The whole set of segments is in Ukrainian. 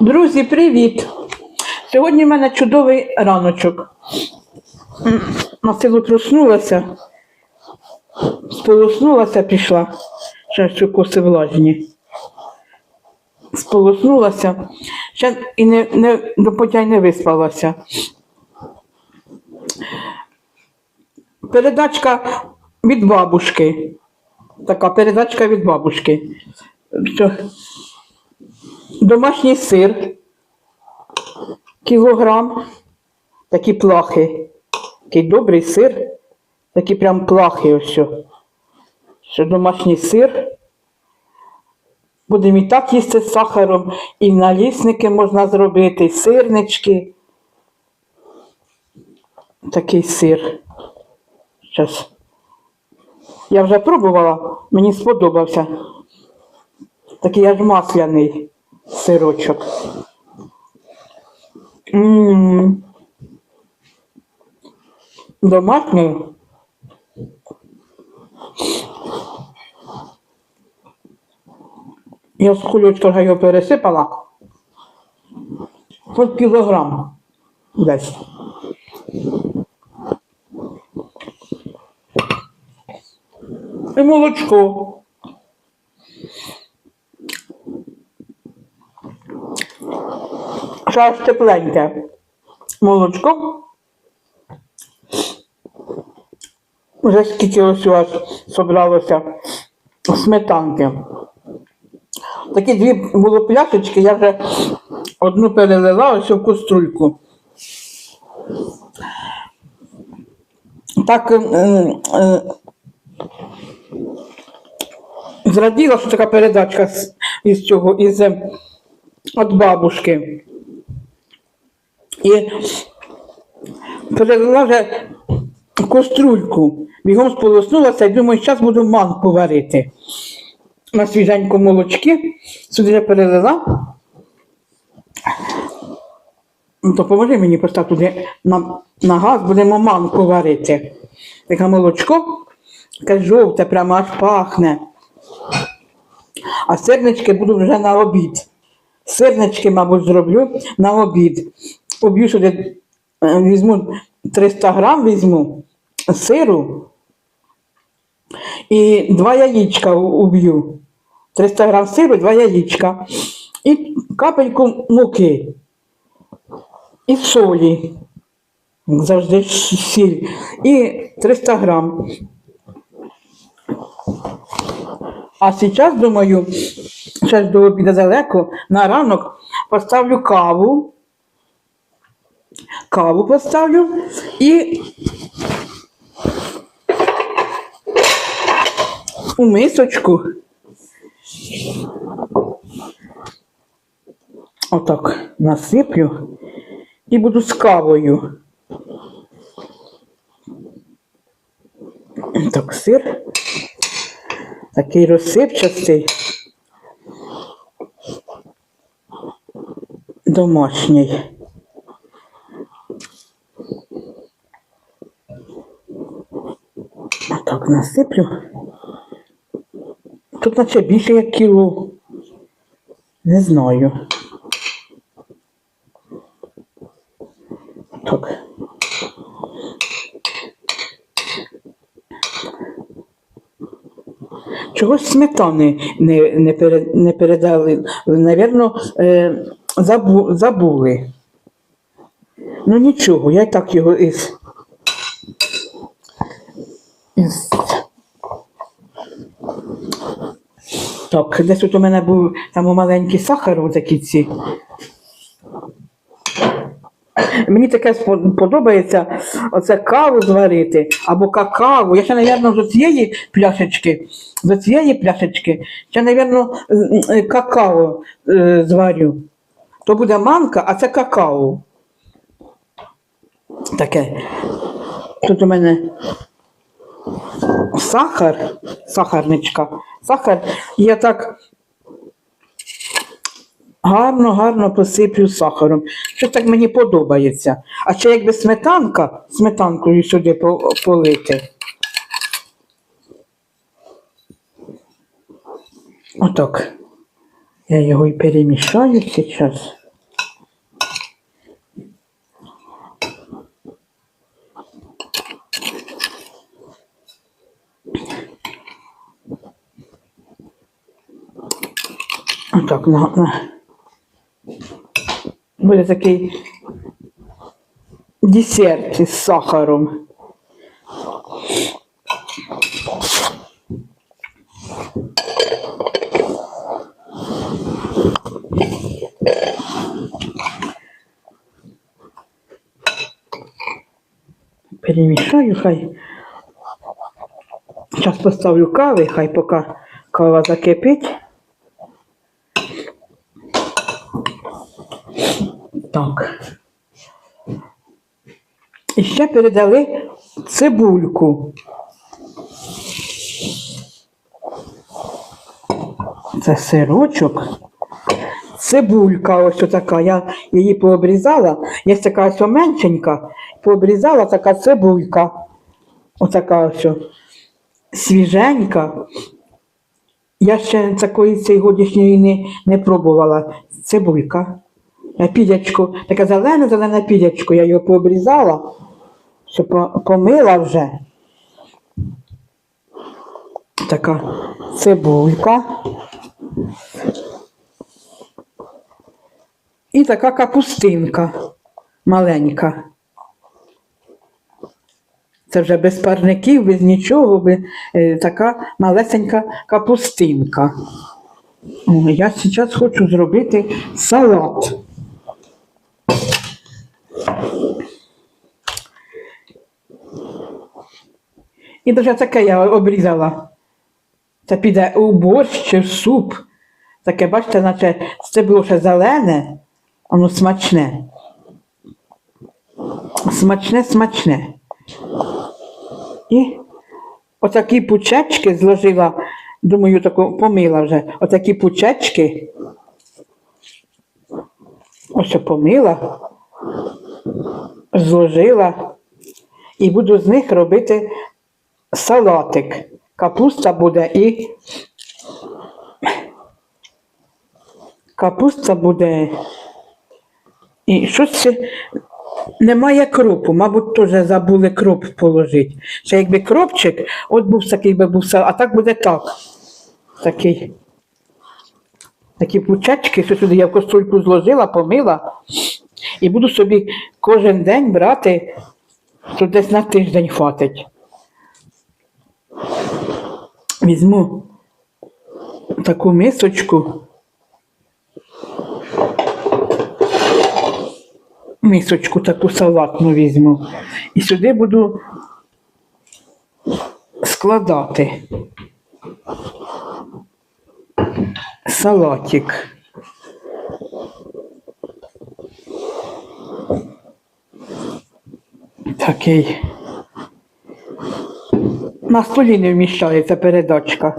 Друзі, привіт! Сьогодні в мене чудовий раночок. На проснулася, сполоснулася, пішла, ще що коси влажні. Сполоснулася, ще і не, не, до потя не виспалася. Передачка від бабушки. Така передачка від бабушки. Що домашній сир, кілограм, такі плахи. Такий добрий сир, такі прям плахи ось. що. Домашній сир. Будемо і так їсти з сахаром, і налісники можна зробити, і сирнички. Такий сир. Щас. Я вже пробувала, мені сподобався. Такий аж масляний сирочок. М. Домашній. Я з кульочка його пересипала. Хоч кілограм десь. І молочко. Зараз тепленьке молочко. Вже скільки ось у вас собралося сметанки. Такі дві було пляшечки, я вже одну перелила ось в каструльку. Так е, е, зраділа, що така передачка із цього, із е, від бабушки. І перелила вже каструльку, бігом сполоснулася і думаю, зараз буду манку варити. На свіженькому молочки, сюди я перелила. Ну, мені постав туди на, на газ, будемо манку варити. Таке молочко, таке жовте, прямо аж пахне. А сирнички буду вже на обід. Сирнички, мабуть, зроблю на обід. Об'ю сюди, е, візьму 300 грам візьму сиру і два яєчка уб'ю. 300 грам сиру, два яєчка. І капельку муки. І солі. Завжди сіль. І 300 грам. А зараз, думаю, ще до обіду далеко, на ранок поставлю каву. Каву поставлю і у мисочку. Отак насиплю і буду з кавою. Так, сир. Такий розсипчастий. Домашній. Так, насиплю. Тут наче більше як кіло. Не знаю. Так. Чогось сметани не, не, пере, не передали. Навірно, е, забу, забули. Ну нічого, я так його із. із Так, десь тут у мене був там маленький сахар, такі ці. Мені таке подобається оце каву зварити або какао. Я ще, мабуть, з цієї пляшечки, з цієї пляшечки, ще, мабуть, какао е, зварю. То буде манка, а це какао. Таке. Тут у мене сахар, сахарничка, сахар, я так гарно, гарно посиплю сахаром. Щось так мені подобається. А ще якби сметанка, сметанкою сюди полити. Отак. Я його і перемішаю зараз. Отак, на, на. Буде такий десерт із сахаром. Перемішаю, хай. Зараз поставлю кави, хай поки кава закипить. Так. І ще передали цибульку. Це сирочок. Цибулька ось така. Я її пообрізала. Є така ось меншенька. Пообрізала така цибулька. Отака ось. Свіженька. Я ще такої цієї годішньої не, не пробувала. Цибулька. На підячку, таке зелене, зелене підячко, я його пообрізала, що помила вже. Така цибулька. І така капустинка маленька. Це вже без парників, без нічого, е, така малесенька капустинка. Я зараз хочу зробити салат. І даже таке я обрізала. Це піде у борщ чи в суп. Таке, бачите, наче це було ще зелене, воно смачне. Смачне, смачне. І отакі пучечки зложила, думаю, таку помила вже. Отакі пучечки. Ось помила, зложила і буду з них робити салатик. Капуста буде і капуста буде. І щось ще немає кропу, мабуть, теж забули кроп положити. Ще якби кропчик, от був такий би був салат, а так буде так. Такий. Такі пучечки, що сюди я в каструльку зложила, помила. І буду собі кожен день брати, то десь на тиждень хватить. Візьму таку мисочку. Мисочку таку салатну візьму. І сюди буду складати салатик. Такий. На столі не вміщається передачка.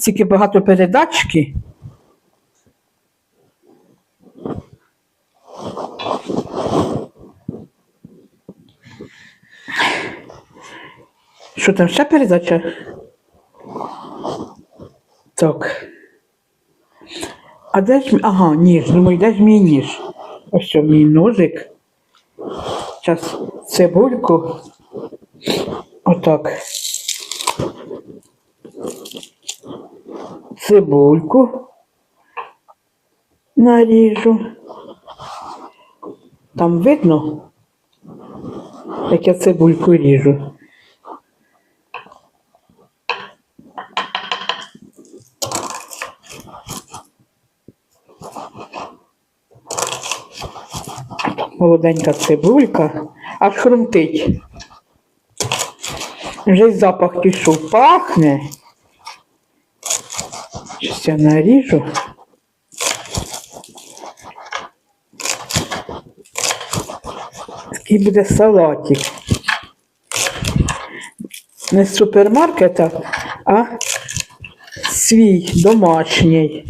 Тільки багато передачки. Що там ще передача? Так. А де ж? Ага, ніж. Думаю, де ж мій ніж? Ось що мій ножик. Зараз цибульку. Отак. Цибульку наріжу. Там видно, як я цибульку ріжу. Молоденька цибулька, аж хрумтить. Вже й запах пішов, пахне. Я наріжу. Такий буде салатик. Не з супермаркета, а свій домашній.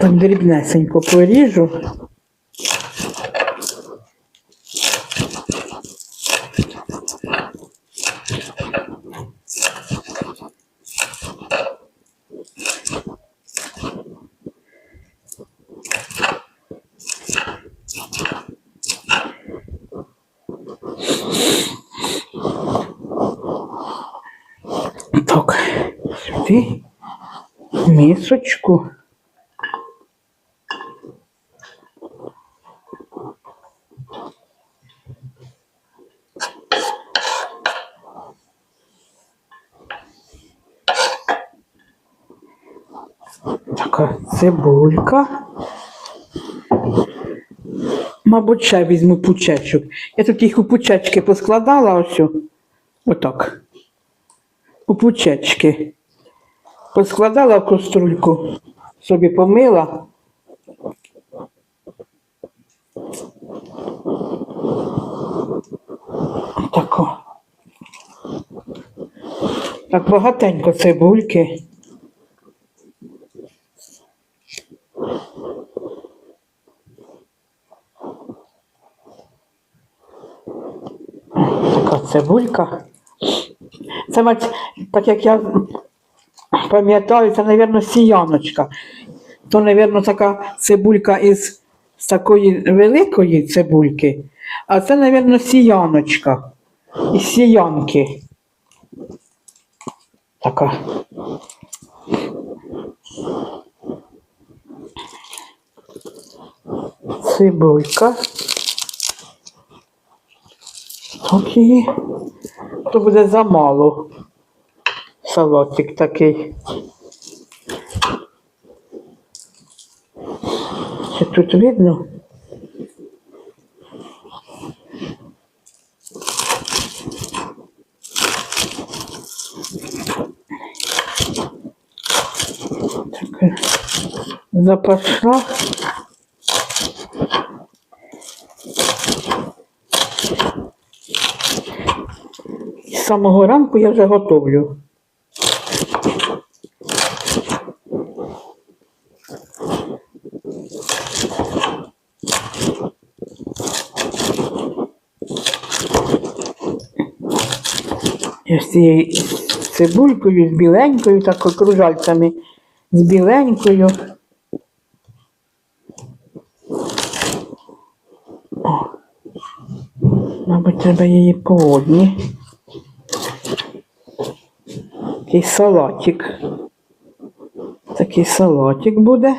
Так дрібнесенько поріжу. Місочку. Така цибулька. Мабуть, ще візьму пучечок. Я тут їх у пучечки поскладала ось. Отак. У пучечки. Поскладала в каструльку, собі помила. Тако. Так багатенько цибульки. Така цибулька. Це, мать, так як я пам'ятаю, це, мабуть, сіяночка. То, мабуть, така цибулька із такої великої цибульки, а це, мабуть, сіяночка. Із сіянки. Така. Цибулька. Її. То буде замало. Салатик такий. Чи тут видно? Так, запашна. З самого ранку я вже готовлю. Цією цибулькою, з біленькою, так окружальцями, з біленькою. О, мабуть, треба її по одній. Такий салатик. Такий салатик буде.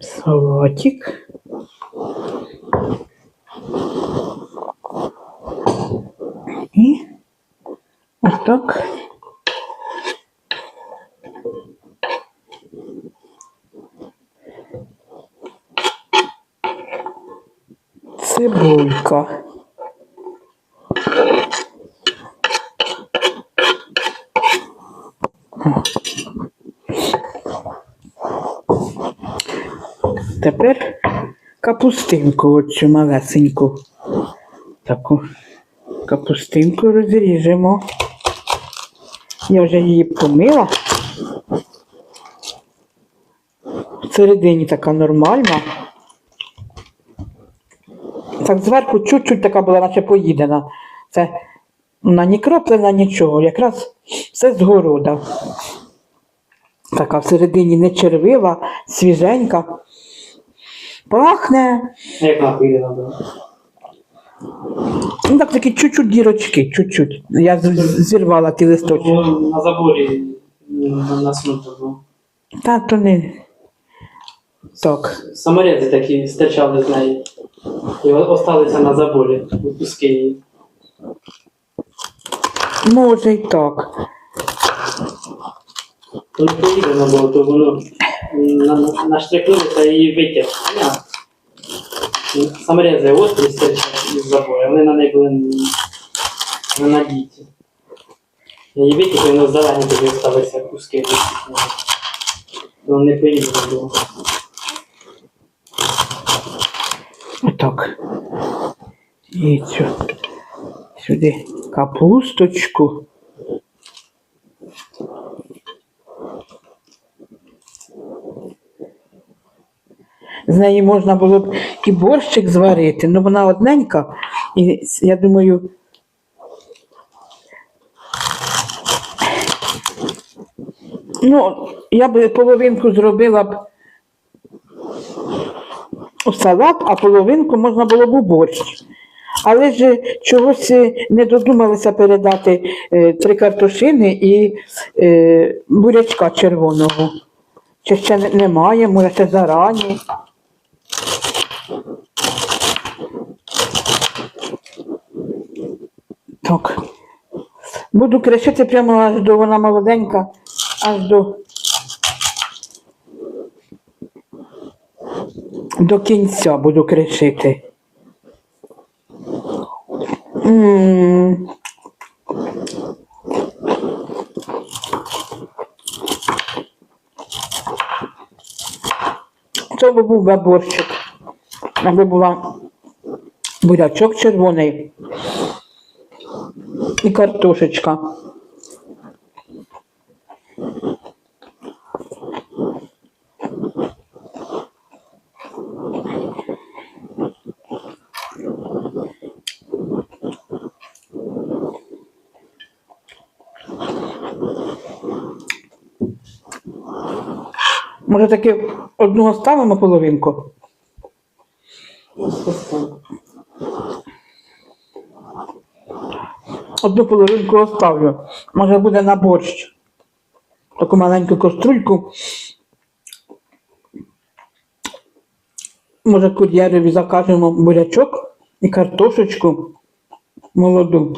Салатик. І ось так. Цибулька. Тепер капустинку оцю малесеньку. Таку капустинку розріжемо. Я вже її помила. Всередині така нормальна. Так зверху чуть-чуть така була, наче поїдена. Це вона ні кроплена, нічого. Якраз все з города. Така всередині не червива, свіженька. Пахне. Як вона поїде надо? Ну так такі чуть-чуть дірочки, чуть-чуть. Я з- зірвала ті листочки. На заборі м, наснуто було. Та то не. Так. Саморези такі стирчали з неї. І о- осталися на заборі, куски її. Може й так. Поїдено було, то воно м, на- наштрикнулося і витяг. Ня. Саморези острі стирчали із забору, вони на неї були не. Я її витяг, і воно зелені тоді осталися куски. То не поїдено було. Отак. І цю. Сюди капусточку. З неї можна було б і борщик зварити, але вона одненька, і я думаю, ну, я б половинку зробила б у салат, а половинку можна було б у борщ. Але ж чогось е, не додумалися передати е, три картошини і е, бурячка червоного. Чи ще немає, може ще зарані. Так. Буду кришити прямо аж до вона молоденька, аж до. До кінця буду кришити. Це був би борщик. Якби була бурячок червоний і картошечка. Може таки одну оставимо половинку? Одну половинку оставлю. Може буде на борщ. Таку маленьку каструльку. Може кур'єрові закажемо бурячок і картошечку молоду.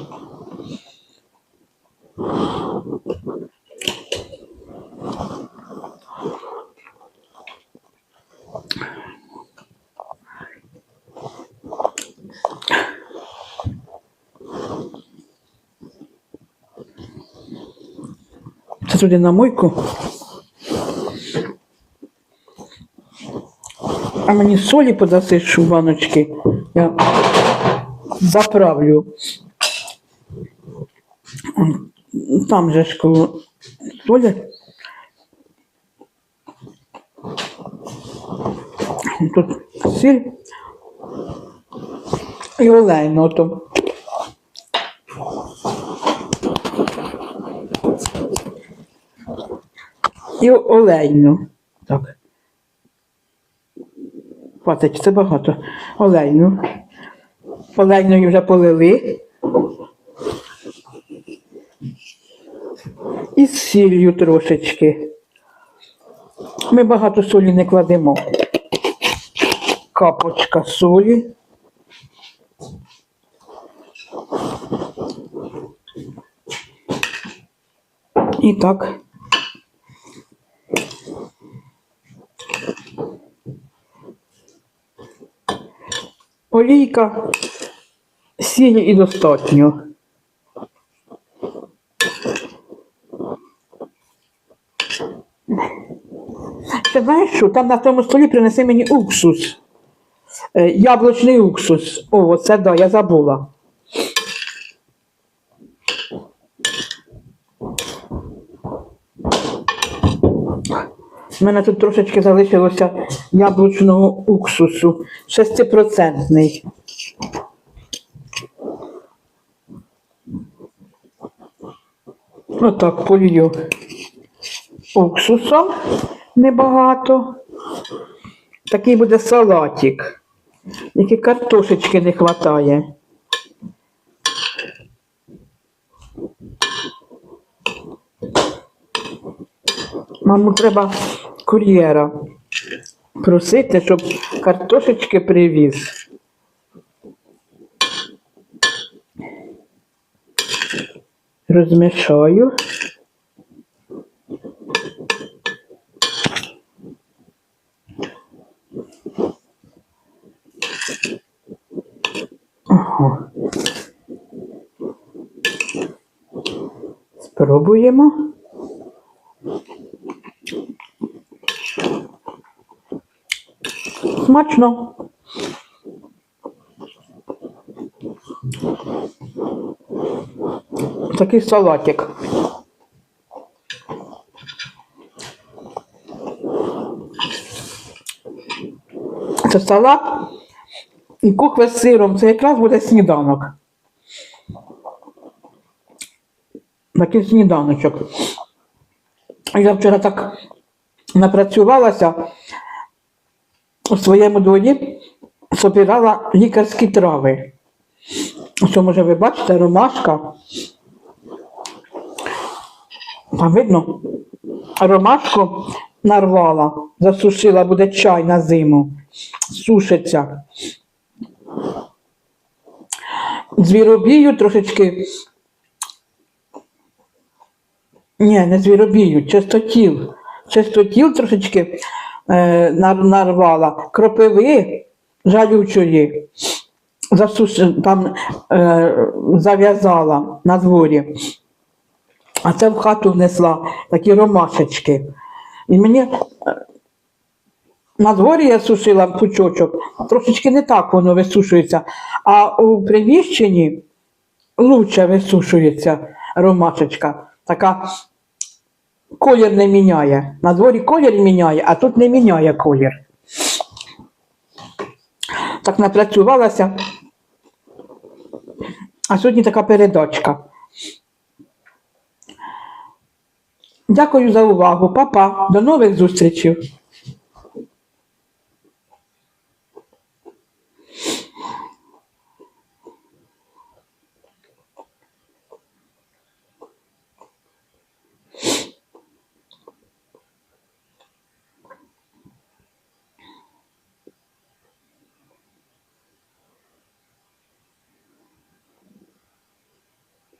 Туди на мойку. А мені солі подасиш у баночки. Я заправлю. Там же ж коло солі. Тут сіль і олейно то. І олейну. Так. Хватить, це багато. Олейну. Олейною вже полили. І з сіллю трошечки. Ми багато солі не кладемо. Капочка солі. І так. Олійка, сілі і достатньо. Ти знаєш що? Там на тому столі принеси мені уксус. Е, яблучний уксус. О, це да, я забула. У мене тут трошечки залишилося яблучного уксусу. Шестипроцентний. Отак полью уксусом небагато. Такий буде салатик. Тільки картошечки не вистачає. Маму треба кур'єра просити, щоб картошечки привіз. Розмішаю. Ага. Спробуємо. Смачно. Такий салатик. Це салат і кухва з сиром. Це якраз буде сніданок. Такий сніданочок. Я вчора так напрацювалася у своєму дворі, собирала лікарські трави. Що, може, ви бачите, ромашка. Там видно, ромашку нарвала, засушила, буде чай на зиму. Сушиться. Звіробію трошечки. Ні, не звіробію, чистотіл. Чистотіл трошечки е, нарвала, кропиви жалючої там е, зав'язала на дворі. А це в хату внесла такі ромашечки. І мені е, на дворі я сушила пучочок, трошечки не так воно висушується, а у приміщенні лучше висушується ромашечка. Така колір не міняє. На дворі колір міняє, а тут не міняє колір. Так напрацювалася. А сьогодні така передачка. Дякую за увагу, Па-па. До нових зустрічей.